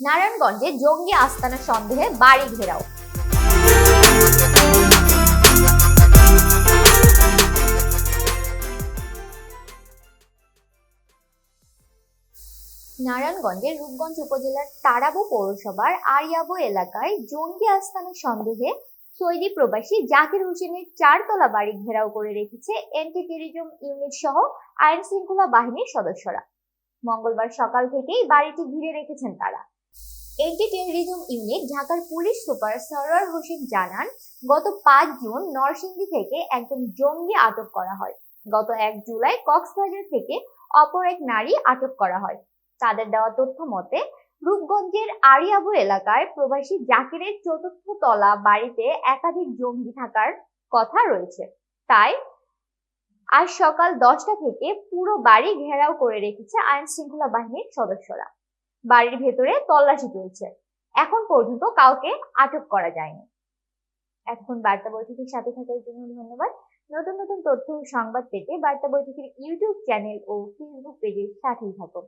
নারায়ণগঞ্জে জঙ্গি আস্তানা সন্দেহে বাড়ি ঘেরাও। নারায়ণগঞ্জের রূপগঞ্জ উপজেলার তারাবো পৌরসভার আরিয়াবো এলাকায় জঙ্গি আস্তানার সন্দেহে সৌদি প্রবাসী জাকির হোসেনের চারতলা বাড়ি ঘেরাও করে রেখেছে এন্টি টেরিজম ইউনিট সহ আইন শৃঙ্খলা বাহিনীর সদস্যরা। মঙ্গলবার সকাল থেকেই বাড়িটি ঘিরে রেখেছেন তারা। এন্টি টেররিজম ইউনিট ঢাকার পুলিশ সুপার সরোয়ার হোসেন জানান, গত পাঁচ জুন নরসিংদী থেকে একজন জঙ্গি আটক করা হয়। গত এক জুলাই কক্সবাজার থেকে অপর এক নারী আটক করা হয়। তাদের দেওয়া তথ্য মতে, রূপগঞ্জের আরিয়াবু এলাকায় প্রবাসী জাকিরের চতুর্থ তলা বাড়িতে একাধিক জঙ্গি থাকার কথা রয়েছে। তাই, আজ সকাল দশটা থেকে পুরো বাড়ি ঘেরাও করে রেখেছে আইন শৃঙ্খলা বাহিনীর সদস্যরা। বাড়ির ভেতরে তল্লাশি চলছে। এখন পর্যন্ত কাউকে আটক করা যায়নি। এখন বার্তা বৈঠকের সাথে থাকার জন্য ধন্যবাদ। নতুন নতুন তথ্য ও সংবাদ পেতে বার্তা বৈঠকের ইউটিউব চ্যানেল ও ফেসবুক পেজের সাথেই থাকুন।